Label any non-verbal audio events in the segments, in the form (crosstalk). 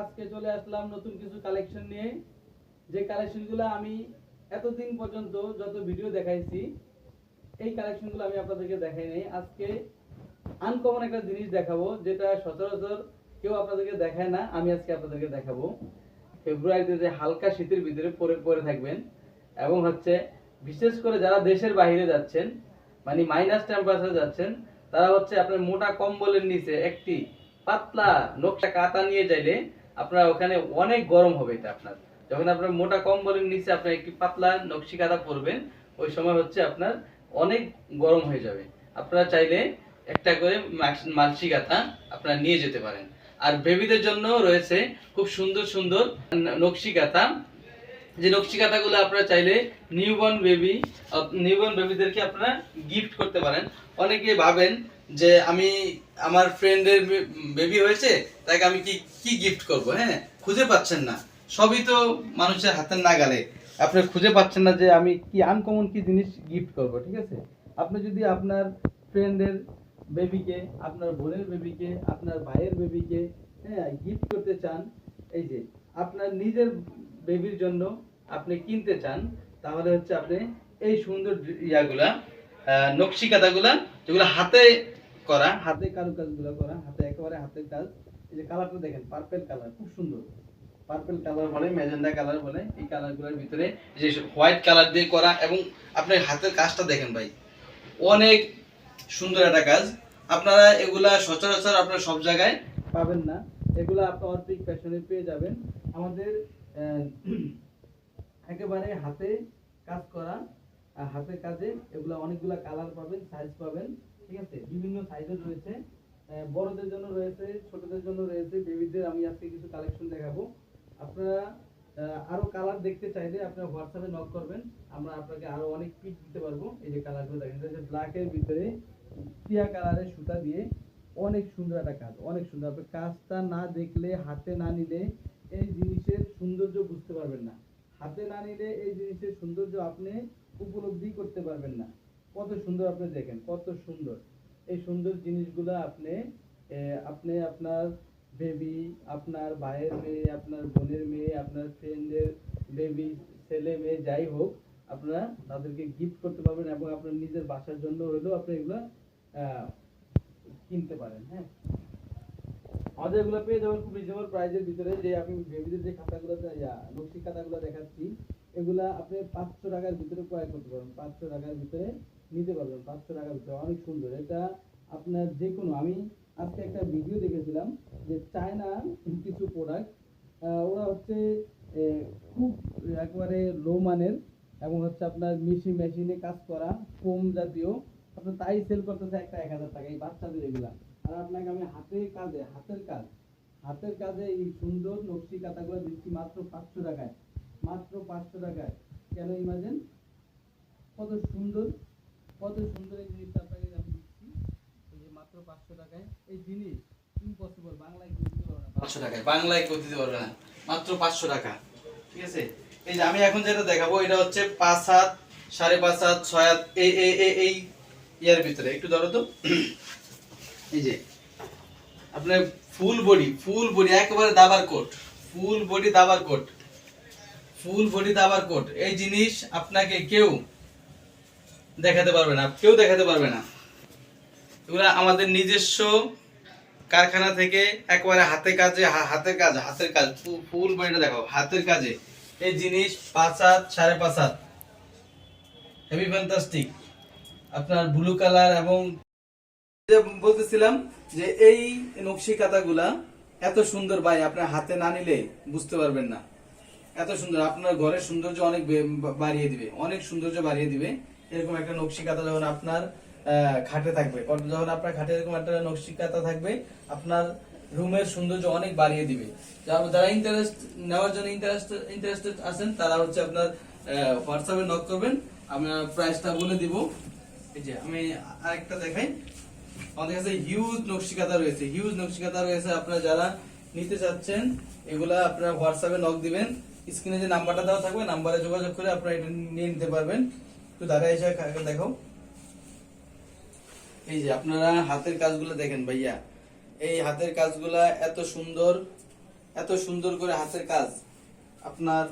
আজকে চলে আসলাম নতুন কিছু কালেকশন নিয়ে। যে আমি এতদিন পর্যন্ত যত ভিডিও দেখাইছি, এই আমি আপনাদেরকে আজকে আনকমন একটা জিনিস দেখাবো, যেটা সচরাচর কেউ আপনাদেরকে দেখায় না, আমি আজকে আপনাদেরকে ফেব্রুয়ারিতে যে হালকা শীতের ভিতরে পরে পরে থাকবেন। এবং হচ্ছে বিশেষ করে যারা দেশের বাইরে যাচ্ছেন মানে মাইনাস টেম্পারেচার যাচ্ছেন, তারা হচ্ছে আপনার মোটা কম্বলের নিচে একটি পাতলা নকশা কাতা নিয়ে যাইলে আপনার ওখানে অনেক গরম হবে এটা আপনার। যখন আপনার মোটা কম্বলের নিচে আপনার একটি পাতলা নকশি কাতা পরবেন, ওই সময় হচ্ছে আপনার অনেক গরম হয়ে যাবে। আপনারা চাইলে একটা করে মালসি কাঁথা আপনারা নিয়ে যেতে পারেন। আর বেবিদের জন্য রয়েছে খুব সুন্দর সুন্দর নকশি কাঁথা। যে নকশি কাঁথাগুলো আপনারা চাইলে নিউবর্ন বেবি নিউবর্ন বেবিদেরকে আপনারা গিফট করতে পারেন। অনেকে ভাবেন যে আমি আমার ফ্রেন্ডের বেবি হয়েছে, তাকে আমি কি কি গিফট করব হ্যাঁ? খুঁজে পাচ্ছেন না। সবই তো মানুষের হাতের নাগালে। আপনি খুঁজে পাচ্ছেন না যে আমি কি আনকমন কি জিনিস গিফট করব, ঠিক আছে? আপনি যদি আপনার ফ্রেন্ডের বেবিকে আপনার বোনের বেবিকে আপনার ভাইয়ের বেবিকে হ্যাঁ গিফট করতে চান, এই যে, আপনার নিজের বেবির জন্য আপনি কিনতে চান, তাহলে হচ্ছে আপনি এই সুন্দর ইয়াগুলা নকশি কাঁথাগুলা, যেগুলো হাতে করা। হাতে কারুকাজগুলো করা, হাতে একেবারে হাতের কাজ। এই যে কালারটা দেখেন পার্পেল কালার খুব সুন্দর। পার্পল কালার বলে ম্যাজেন্ডা কালার বলে, এই কালারগুলোর ভিতরে যে হোয়াইট কালার দিয়ে করা এবং আপনার হাতের কাজটা দেখেন ভাই, অনেক সুন্দর একটা কাজ। আপনারা এগুলা সচরাচর আপনারা সব জায়গায় পাবেন না। এগুলা আপনি অর্পিক ফ্যাশনে পেয়ে যাবেন। আমাদের একেবারে হাতে কাজ করা হাতের কাজে এগুলা অনেকগুলা কালার পাবেন সাইজ পাবেন। ঠিক আছে? বিভিন্ন সাইজের রয়েছে। বড়দের জন্য রয়েছে, ছোটদের জন্য রয়েছে বেবিদের আমি আজকে কিছু কালেকশন দেখাবো। আপনারা আরও কালার দেখতে চাইলে আপনারা হোয়াটসঅ্যাপে নক করবেন। আমরা আপনাকে আরও অনেক পিক দিতে পারব। এই যে কালারগুলো দেখেন, এটা ব্ল্যাকের ভিতরে টিয়া কালারের সুতা দিয়ে অনেক সুন্দর একটা কাজ, অনেক সুন্দর। আপনি কাজটা না দেখলে, হাতে না নিলে এই জিনিসের সৌন্দর্য বুঝতে পারবেন না। হাতে না নিলে এই জিনিসের সৌন্দর্য আপনি উপলব্ধি করতে পারবেন না। কত সুন্দর আপনি দেখেন, কত সুন্দর। এই সুন্দর জিনিসগুলো আপনি আপনি আপনার বেবি আপনার ভাইয়ের মেয়ে, আপনার বোনের মেয়ে, আপনার ফ্রেন্ডের বেবি ছেলে মেয়ে, যাই হোক, আপনারা তাদেরকে গিফট করতে পারবেন এবং আপনার নিজের বাসার জন্য হলেও আপনি এগুলো কিনতে পারেন হ্যাঁ। আমাদের এগুলো পেয়ে যাবেন খুব রিজনেবল প্রাইসের ভিতরে। যে আমি বেবিদের যে খাতাগুলো নকশি খাতাগুলো দেখাচ্ছি, এগুলা আপনি পাঁচশো টাকার ভিতরে ক্রয় করতে পারবেন। পাঁচশো টাকার ভিতরে নিতে পারবেন, পাঁচশো টাকার ভিতরে, অনেক সুন্দর। এটা আপনার যে কোনো আমি আজকে একটা ভিডিও দেখেছিলাম যে চায়না কিছু প্রোডাক্ট ওরা হচ্ছে খুব একবারে লো মানের এবং হচ্ছে আপনার মেশিন মেশিনে কাজ করা ফোম জাতীয়। আপনার তাই সেল করতেছে একটা এক হাজার টাকা, এই বাচ্চাদের এগুলা। আর আপনাকে আমি হাতের কাজে, হাতের কাজ, হাতের কাজে এই সুন্দর নকশি কাঁথাগুলো দিচ্ছি মাত্র পাঁচশো টাকায়। মাত্র পাঁচশো টাকায়। কেন ইমাজিন কত সুন্দর কত সুন্দর এই জিনিসটা আপনাকে আমি দিচ্ছি। এই যে মাত্র পাঁচশো টাকায়। এই জিনিস ইম্পসিবল বাংলায় কেউ দিতে পারবে না। পাঁচশো টাকায়, বাংলায় কেউ দিতে পারবে না। মাত্র পাঁচশো টাকা। ঠিক আছে? এই যে আমি এখন যেটা দেখাবো, এটা হচ্ছে পাঁচ হাত সাড়ে পাঁচ হাত ছয় হাত এই এই এই ইয়ার ভিতরে। একটু ধরো তো। এই যে, আপনার ফুল বডি ফুল বডি, একেবারে দাবার কোট। ফুল বডি, দাবার কোট। ফুল বডি, দাবার কোট। এই জিনিস আপনাকে কেউ দেখাতে পারবে না, কেউ দেখাতে পারবে না। এগুলো আমাদের নিজস্ব কারখানা থেকে একবারে হাতে কাজে হাতের কাজ হাতের কাজ ফুল বডিটা দেখো, হাতের কাজে। এই জিনিস পাঁচ হাত, সাড়ে পাঁচ হাত। হেভি ফ্যান্টাস্টিক আপনার ব্লু কালার এবং বলতেছিলাম যে এই নকশি কাঁথাগুলা এত সুন্দর ভাই আপনার হাতে না নিলে বুঝতে পারবেন না। এত সুন্দর, আপনার ঘরের সৌন্দর্য অনেক বাড়িয়ে দিবে, অনেক সৌন্দর্য বাড়িয়ে দিবে। এরকম একটা নকশি যখন আপনার খাটে থাকবে যখন আপনার খাটে এরকম একটা নকশি থাকবে, আপনার রুমের সৌন্দর্য অনেক বাড়িয়ে দিবে। যারা ইন্টারেস্ট নেওয়ার জন্য ইন্টারেস্ট ইন্টারেস্টেড আছেন, তারা হচ্ছে আপনার হোয়াটসঅ্যাপে নক করবেন আমরা প্রাইসটা বলে দিব। এই যে, আমি আরেকটা দেখাই। আমাদের কাছে হিউজ নকশিকাতা রয়েছে হিউজ নকশিকাতা রয়েছে আপনারা যারা নিতে চাচ্ছেন, এগুলা আপনারা হোয়াটসঅ্যাপে নক দিবেন। স্ক্রিনে যে নাম্বারটা দেওয়া থাকবে নাম্বারে যোগাযোগ করে আপনারা এটা নিয়ে নিতে পারবেন। একটু দাঁড়ায় দেখো। এই যে আপনারা হাতের কাজগুলো দেখেন ভাইয়া। এই হাতের কাজগুলা এত সুন্দর এত সুন্দর করে হাতের কাজ। আপনার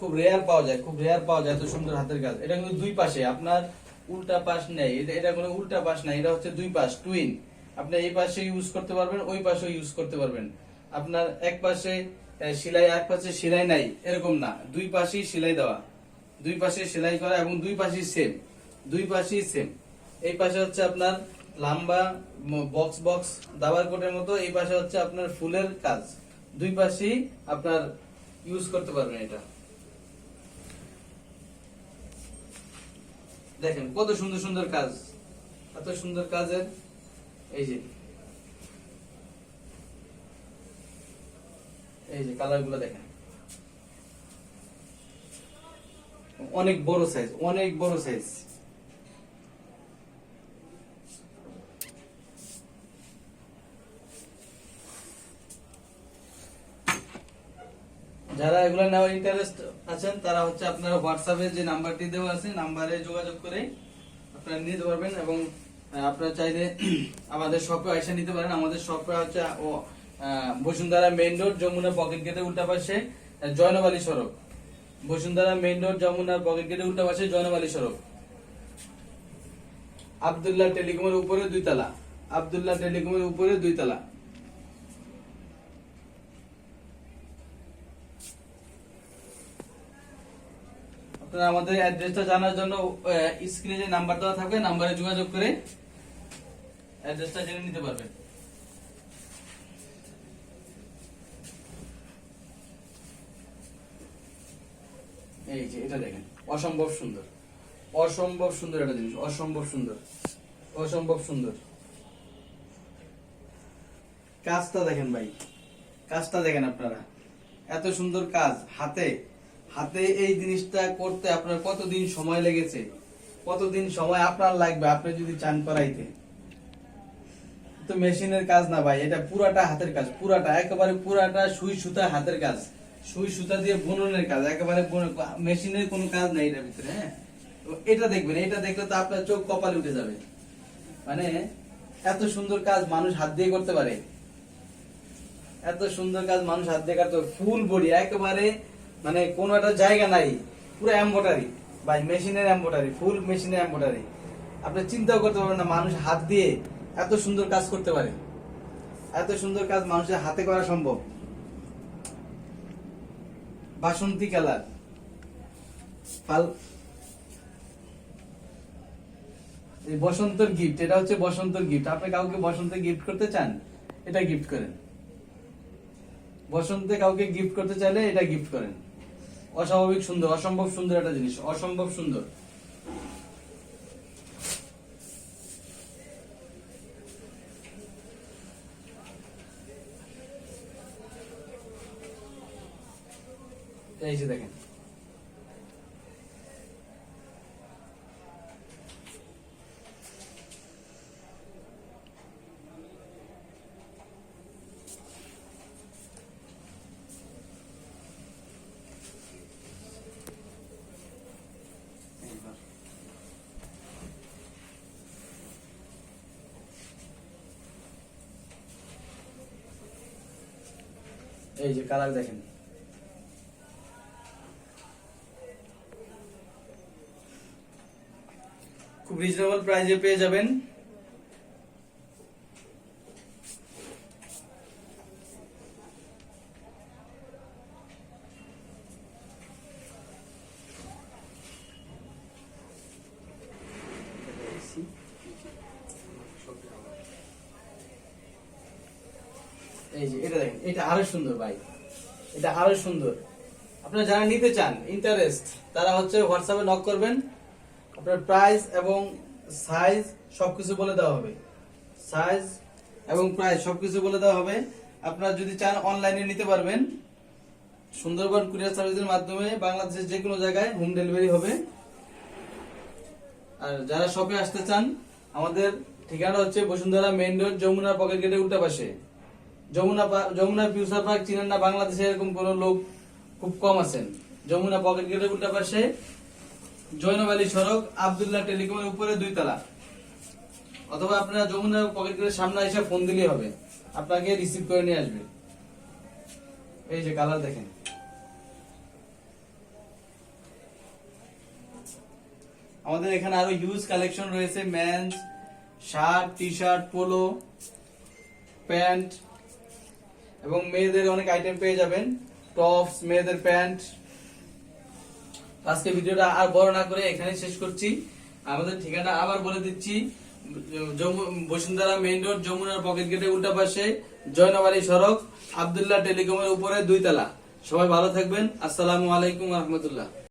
খুব রেয়ার পাওয়া যায়, খুব রেয়ার পাওয়া যায় এত সুন্দর হাতের কাজ। এটা কিন্তু দুই পাশে, আপনার উল্টা পাশ নেই। এটা- কোনো উল্টা পাশ নাই এটা হচ্ছে দুই পাশ টুইন আপনি এই পাশে ইউজ করতে পারবেন, ওই পাশেও ইউজ করতে পারবেন। আপনার এক পাশে সেলাই এক পাশে সেলাই নাই, এরকম না। দুই পাশেই সেলাই দেওয়া। দুই পাশে সেলাই করা এবং দুই পাশেই সেম দুই পাশেই সেম এই পাশে হচ্ছে আপনার লম্বা বক্স বক্স দাবার কোটের মতো, এই পাশে হচ্ছে আপনার ফুলের কাজ। দুই পাশেই আপনার ইউজ করতে পারবেন এটা। দেখেন কত সুন্দর সুন্দর কাজ, এত সুন্দর কাজের, এই যে। এই যে কালারগুলো দেখেন। অনেক বড় সাইজ অনেক বড় সাইজ যারা এগুলো নেওয়ার ইন্টারেস্ট আছেন, তারা হচ্ছে আপনারা হোয়াটসঅ্যাপে যে নাম্বারটি দেওয়া আছে নাম্বারে যোগাযোগ করে আপনারা নিতে পারবেন এবং আপনারা চাইলে (clears throat) আমাদের শপে এসে নিতে পারেন। আমাদের শপে হচ্ছে Bashundhara main road Jamuna pocket গেটে উল্টা পাশে জয়নবালী সড়ক। Bashundhara main road Jamuna pocket গেটের উল্টা পাশে জয়নবালী সড়ক। আবদুল্লাহ টেলিকমের উপরে দুই তালা আবদুল্লাহ টেলিকমের উপরে দুই তালা আপনারা আমাদের অ্যাড্রেসটা জানার জন্য স্ক্রিনে যে নাম্বার দেওয়া থাকবে, নাম্বারে যোগাযোগ করে অ্যাড্রেসটা জেনে নিতে পারবেন। এই যে, এটা দেখেন। অসম্ভব সুন্দর। অসম্ভব সুন্দর একটা জিনিস, অসম্ভব সুন্দর। অসম্ভব সুন্দর। কাজটা দেখেন ভাই, কাজটা দেখেন আপনারা। এত সুন্দর কাজ, হাতে হাতে এই জিনিসটা করতে আপনার কতদিন সময় লেগেছে? কতদিন সময় আপনার লাগবে, আপনি যদি চান করাইতে? তো মেশিনের কাজ না ভাই, এটা পুরাটা হাতের কাজ, পুরাটা, একেবারে পুরাটা সুই সুতা হাতের কাজ। সুই সুতা দিয়ে বুননের কাজ, একেবারে মেশিনের কোনো কাজ নেই এটার ভিতরে হ্যাঁ? এটা দেখবেন, এটা দেখলে তো আপনার চোখ কপালে উঠে যাবে। মানে এত সুন্দর কাজ মানুষ হাত দিয়ে করতে পারে। এত সুন্দর কাজ মানুষ হাত দিয়ে করতে ফুল বডি, একেবারে মানে কোনো একটা জায়গা নাই। পুরো এম্বোটারি ভাই, মেশিনের এম্বোটারি ফুল মেশিনের এম্বোটারি আপনি চিন্তাও করতে পারবেন না, মানুষ হাত দিয়ে এত সুন্দর কাজ করতে পারে। এত সুন্দর কাজ মানুষের হাতে করা সম্ভব। বাসন্তী কালার। পাল এই বসন্তর গিফট এটা হচ্ছে বসন্তর গিফট আপনি কাউকে বসন্তে গিফট করতে চান, এটা গিফট করেন। বসন্তে কাউকে গিফট করতে চাইলে এটা গিফট করেন। অস্বাভাবিক সুন্দর, অসম্ভব সুন্দর একটা জিনিস, অসম্ভব সুন্দর। এই যে দেখেন এইবার। এই যে কালার দেখেন রিজনেবল প্রাইসে পেয়ে যাবেন। এই যে, এটা দেখেন, এটা আরও সুন্দর ভাই। এটা আরও সুন্দর। আপনারা যারা নিতে চান ইন্টারেস্ট তারা হচ্ছে হোয়াটসঅ্যাপে নক করবেন। আপনার প্রাইস এবং সাইজ সবকিছু বলে দেওয়া হবে। সাইজ এবং প্রাইস সবকিছু বলে দেওয়া হবে। আপনারা যদি চান অনলাইনে নিতে পারবেন। সুন্দরবন কুরিয়ার সার্ভিসের মাধ্যমে বাংলাদেশের যে কোনো জায়গায় হোম ডেলিভারি হবে। আর যারা শপে আসতে চান, আমাদের ঠিকানা হচ্ছে Bashundhara main road Jamuna pocket গেটের উল্টা পাশে। যমুনা যমুনা ফিউচার পার্ক চিনেন না, বাংলাদেশে এরকম কোন লোক খুব কম আছেন। যমুনা পকেট গেটের উল্টা পাশে জৈনব সড়ক, আবদুল্লাহ টেলিকমের উপরে দুই তলা অথবা আপনারা যমুনার পকেট করে সামনে এসে ফোন দিলেই হবে। আপনাকে রিসিভ করে নিয়ে আসবে। এই যে কালার দেখেন। আমাদের এখানে আরও ইউজ কালেকশন রয়েছে। Men's shirt T shirt polo pant এবং মেয়েদের অনেক আইটেম পেয়ে যাবেন। টপস মেয়েদের প্যান্ট আজকে ভিডিওটা আর বড় না করে এখানে শেষ করছি। আমাদের ঠিকানা আবার বলে দিচ্ছি বসুন্ধরা মেইন রোড, যমুনার পকেট গেটের উল্টা পাশে, জয়নবাড়ি সড়ক, আবদুল্লাহ টেলিকমের উপরে দুই তালা সবাই ভালো থাকবেন। আসসালামু আলাইকুম রহমতুল্লাহ।